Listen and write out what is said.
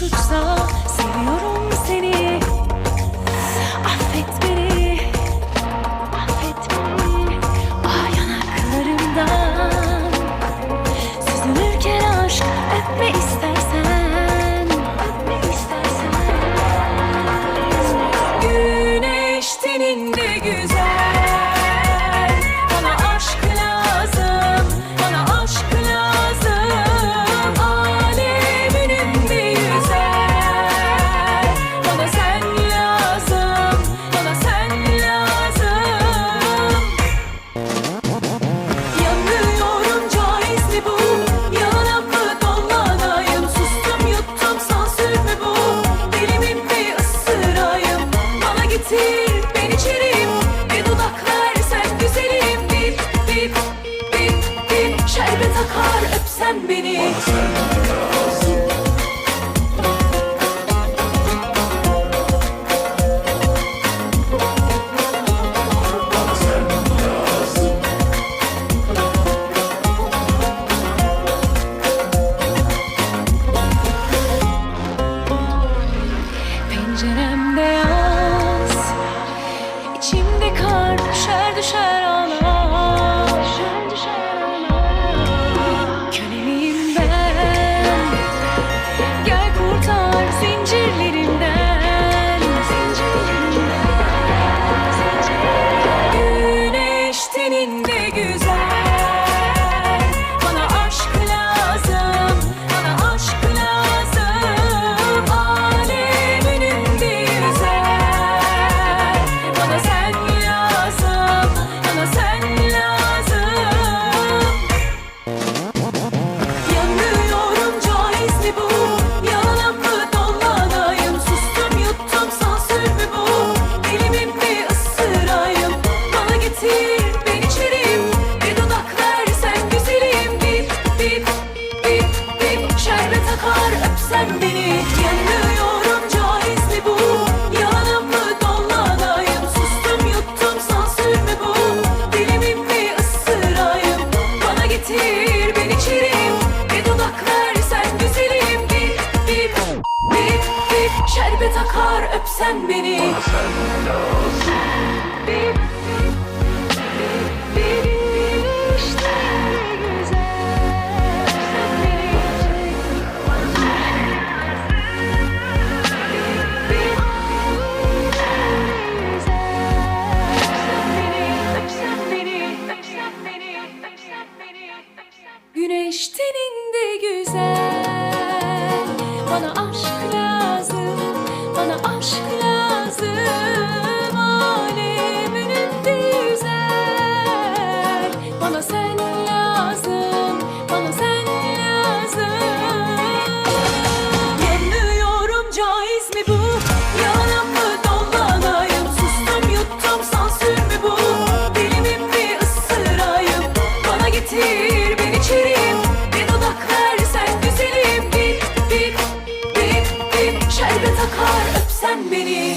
suçsa Seviyorum seni. Affet beni. bip bip bip Şerbet akar öpsen beni. zincirlerinden. Güneş teninde güzel. Şerbet akar öpsen beni. Bana sen lazım Bip bip bip Güneş teninde güzel. Bana aşk bana aşk lazım Alemin güzel Bana sen lazım Bana sen lazım Yanıyorum caiz mi bu? Yana mı dolanayım? Sustum yuttum sansür mü bu? Dilimi mi ısırayım? Bana getir ben içeriyim Bir dudak versen güzelim Dip dip dip dip Şerbet akar sen beni